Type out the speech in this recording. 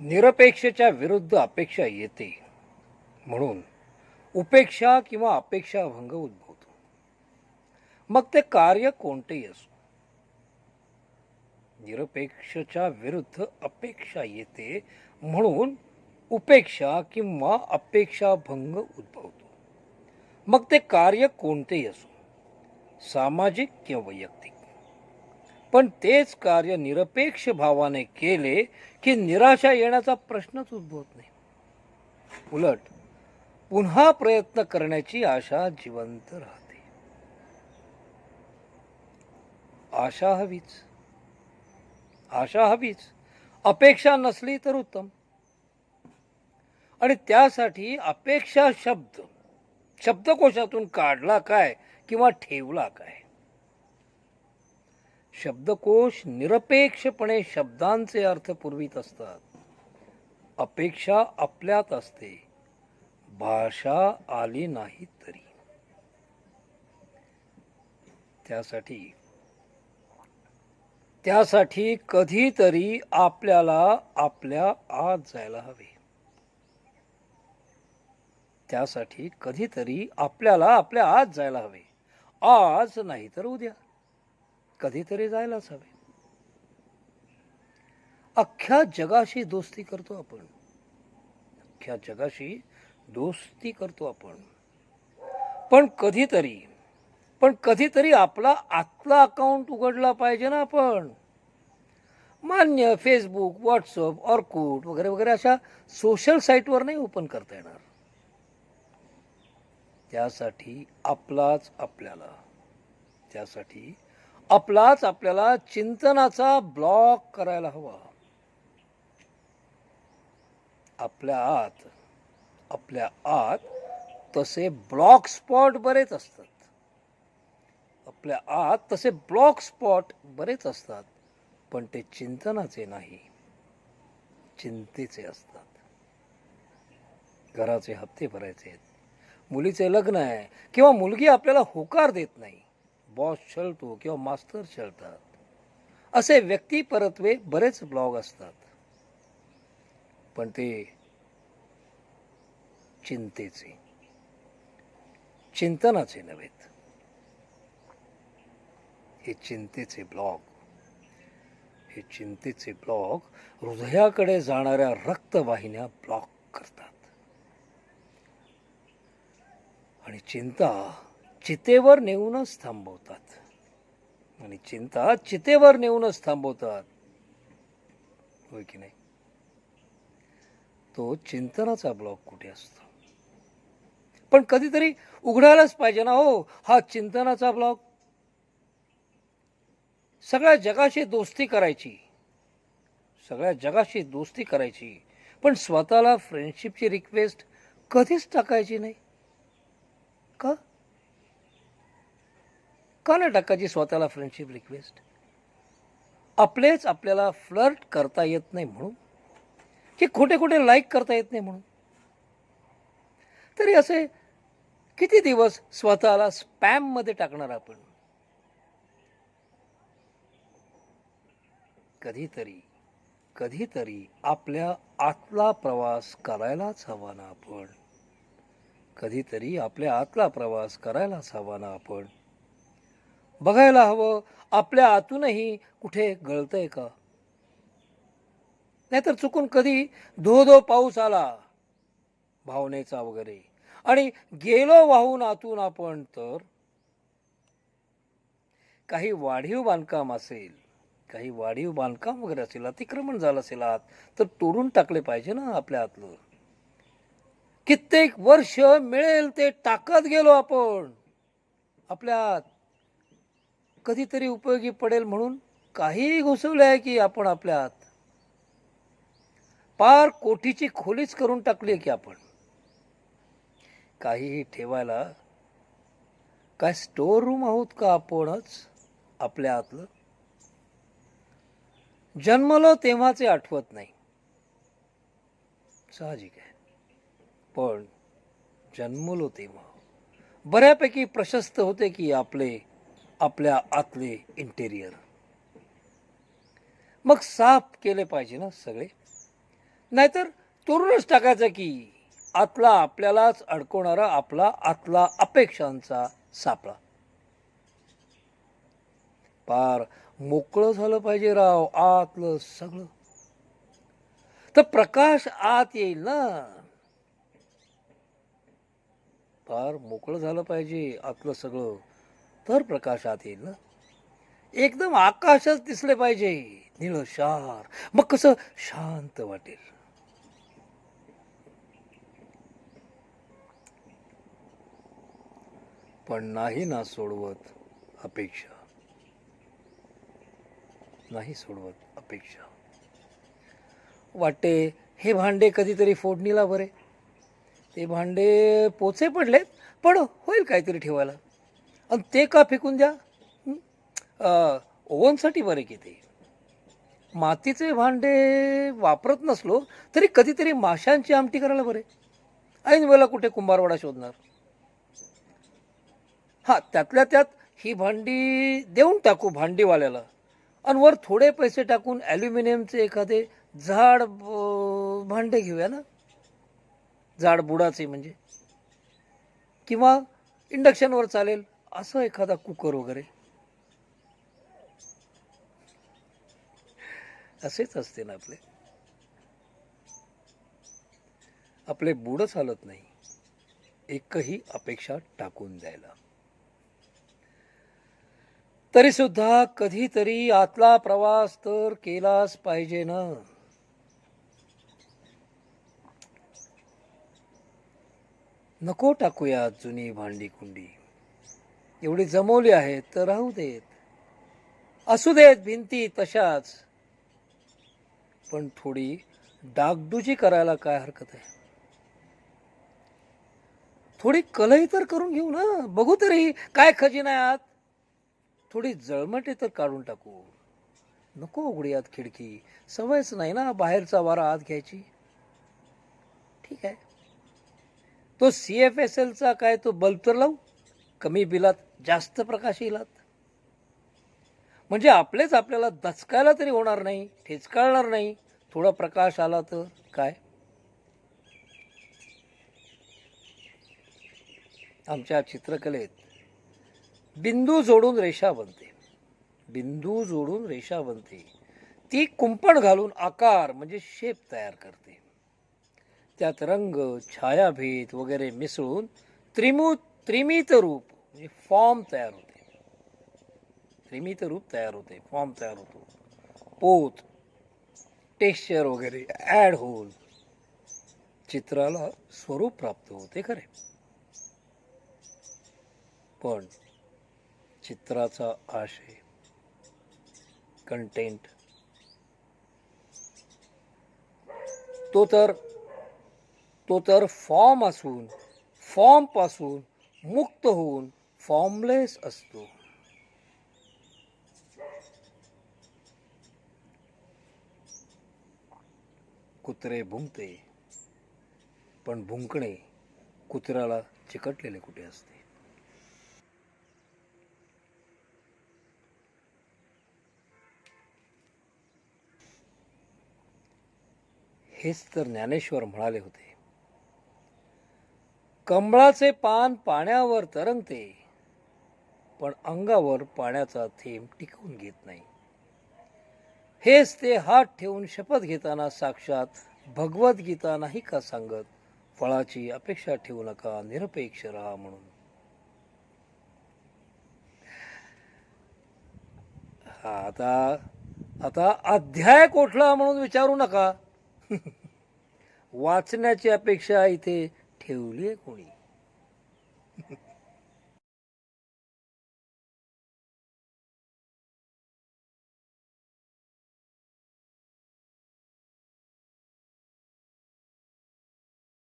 निरपेक्षेच्या विरुद्ध अपेक्षा येते. म्हणून उपेक्षा किंवा अपेक्षाभंग उद्भवतो. मग ते कार्य कोणतेही असो. निरपेक्षच्या विरुद्ध अपेक्षा येते. म्हणून उपेक्षा किंवा अपेक्षाभंग उद्भवतो. मग ते कार्य कोणतेही असो. सामाजिक किंवा वैयक्तिक. पण तेच कार्य निरपेक्ष भावाने केले की निराशा येण्याचा प्रश्नच उद्भवत नाही. उलट पुन्हा प्रयत्न करण्याची आशा जिवंत राहते. आशा हवीच. आशा हवीच. अपेक्षा नसली तर उत्तम. आणि त्यासाठी अपेक्षा शब्द शब्दकोशातून काढला काय किंवा ठेवला काय? शब्दकोश निरपेक्षपणे शब्दांचे अर्थ पुरवीत असतात. अपेक्षा आपल्यात असते. भाषा आली नाही तरी. त्यासाठी त्यासाठी कधीतरी आपल्याला आपल्या आत जायला हवे. त्यासाठी कधीतरी आपल्याला आपल्या आत जायला हवे. आज नाही तर उद्या. कधीतरी जायलाच हवे. अख्ख्या जगाशी दोस्ती करतो आपण. अख्ख्या जगाशी दोस्ती करतो आपण. पण कधीतरी पण कधीतरी आपला आतला अकाउंट उघडला पाहिजे ना आपण. मान्य फेसबुक व्हॉट्सअप ऑर्कुट वगैरे वगैरे अशा सोशल साईटवर नाही ओपन करता येणार. त्यासाठी आपलाच आपल्याला त्यासाठी आपलाच आपल्याला चिंतनाचा ब्लॉक करायला हवा. आपल्या आत आपल्या आत तसे ब्लॉक स्पॉट बरेच असतात. आपल्या आत तसे ब्लॉक स्पॉट बरेच असतात पण ते चिंतनाचे नाही. चिंतेचे असतात. घराचे हप्ते भरायचे आहेत. मुलीचे लग्न आहे किंवा मुलगी आपल्याला होकार देत नाही. बॉस छळतो किंवा मास्तर छळतात. असे व्यक्ती परत्वे बरेच ब्लॉग असतात. पण ते चिंतेचे. चिंतनाचे नव्हेत. हे चिंतेचे ब्लॉग. हे चिंतेचे ब्लॉग हृदयाकडे जाणाऱ्या रक्तवाहिन्या ब्लॉक करतात. आणि चिंता चितेवर नेऊनच थांबवतात. आणि चिंता चितेवर नेऊनच थांबवतात. होय की नाही? तो चिंतनाचा ब्लॉक कुठे असतो? पण कधीतरी उघडायलाच पाहिजे ना हो हा चिंतनाचा ब्लॉक सगळ्या जगाशी दोस्ती करायची. सगळ्या जगाशी दोस्ती करायची. पण स्वतःला फ्रेंडशिपची रिक्वेस्ट कधीच टाकायची नाही. का? का नाही टाकायची स्वतःला फ्रेंडशिप रिक्वेस्ट आपलेच आपल्याला फ्लर्ट करता येत नाही म्हणून की खोटे खोटे लाईक करता येत नाही म्हणून. तरी असे किती दिवस स्वतःला स्पॅममध्ये टाकणार आपण? कधीतरी कधीतरी आपल्या आतला प्रवास करायलाच हवा ना आपण. कधीतरी आपल्या आतला प्रवास करायलाच हवा ना आपण. बघायला हवं. आपल्या आतूनही कुठे गळतंय का? नाहीतर चुकून कधी धो धो पाऊस आला? भावनेचा वगैरे. आणि गेलो वाहून आतून आपण तर? काही वाढीव बांधकाम असेल काही वाढीव बांधकाम वगैरे असेल अतिक्रमण झालं असेल आत तर तोडून टाकले पाहिजे ना आपल्या आतलं. कित्येक वर्ष मिळेल ते टाकत गेलो आपण. आपल्या आत. कधीतरी उपयोगी पडेल म्हणून काहीही घुसवले आहे की आपण आपल्या आत पार कोठीची खोलीच करून टाकली आहे की आपण. काहीही ठेवायला काय स्टोर रूम आहोत का आपणच आपल्या आतलं जन्मलो तेव्हाचे आठवत नाही. साहजिक आहे. पण जन्मलो तेव्हा. बऱ्यापैकी प्रशस्त होते की आपले आपल्या आतले इंटेरियर मग साफ केले पाहिजे ना सगळे? नाहीतर तोरूनच टाकायचं की आतला आपल्यालाच अडकवणारा आपला आतला अपेक्षांचा सापळा. पार मोकळं झालं पाहिजे राव आतलं सगळं. तर प्रकाश आत येईल ना. फार मोकळं झालं पाहिजे आतलं सगळं. तर प्रकाशात येईल ना? एकदम आकाशच दिसले पाहिजे. निळशार मग कसं? शांत वाटेल. पण नाही ना सोडवत अपेक्षा. नाही सोडवत अपेक्षा. वाटते हे भांडे कधीतरी फोडणीला बरे. ते भांडे पोचे पडलेत पण होईल काहीतरी ठेवायला. आणि ते का फेकून द्या? ओव्हनसाठी बरे की ते मातीचे भांडे वापरत नसलो तरी कधीतरी माशांची आमटी करायला बरे. ऐन वेळेला कुठे कुंभारवाडा शोधणार? हां त्यातल्या त्यात ही भांडी देऊन टाकू भांडीवाल्याला. आणि वर थोडे पैसे टाकून ॲल्युमिनियमचे एखादे झाड भांडे घेऊया ना? झाड बुडाचे म्हणजे. किंवा इंडक्शनवर चालेल. असं एखादा कुकर वगैरे? असेच असते ना आपले. आपले बुड चालत नाही. एकही अपेक्षा टाकून द्यायला. तरी सुद्धा कधीतरी आतला प्रवास तर केलाच पाहिजे ना. नको टाकूया जुनी भांडी कुंडी. एवढी जमवली आहेत तर राहू देत. असू देत भिंती तशाच. पण थोडी डागडुजी करायला काय हरकत आहे? थोडी कलही तर करून घेऊ ना. बघू तरी काय खजिना आत थोडी जळमटे तर काढून टाकू. नको उघडी आत खिडकी. सवयच नाही ना बाहेरचा वारा आत घ्यायची. ठीक आहे. तो सी एफ एस एलचा काय तो बल्ब तर लावू. कमी बिलात जास्त प्रकाश येईल म्हणजे आपलेच आपल्याला दचकायला तरी होणार नाही ठेचकाळणार नाही. थोडा प्रकाश आला तर काय? आमच्या चित्रकलेत बिंदू जोडून रेषा बनते. बिंदू जोडून रेषा बनते. ती कुंपण घालून आकार म्हणजे शेप तयार करते. त्यात रंग छायाभेद वगैरे मिसळून त्रिमू त्रिमित रूप म्हणजे फॉर्म तयार होते. त्रिमित रूप तयार होते. फॉर्म तयार होतो. पोत टेक्स्चर वगैरे ॲड होऊन चित्राला स्वरूप प्राप्त होते खरे. पण चित्राचा आशय कंटेंट तो तर तो तर फॉर्म असून फॉर्मपासून मुक्त होऊन फॉर्मलेस असतो. कुत्रे भुंकते पण भुंकणे कुत्र्याला चिकटलेले कुठे असते? हेच तर ज्ञानेश्वर म्हणाले होते. कमळाचे पान पाण्यावर तरंगते पण अंगावर पाण्याचा थेंब टिकवून घेत नाही. हेच ते हात ठेवून शपथ घेताना साक्षात भगवद्गीता नाही का सांगत फळाची अपेक्षा ठेवू नका निरपेक्ष राहा म्हणून. हा, आता आता अध्याय कोठला म्हणून विचारू नका. वाचण्याची अपेक्षा इथे ठेवली आहे कोणी?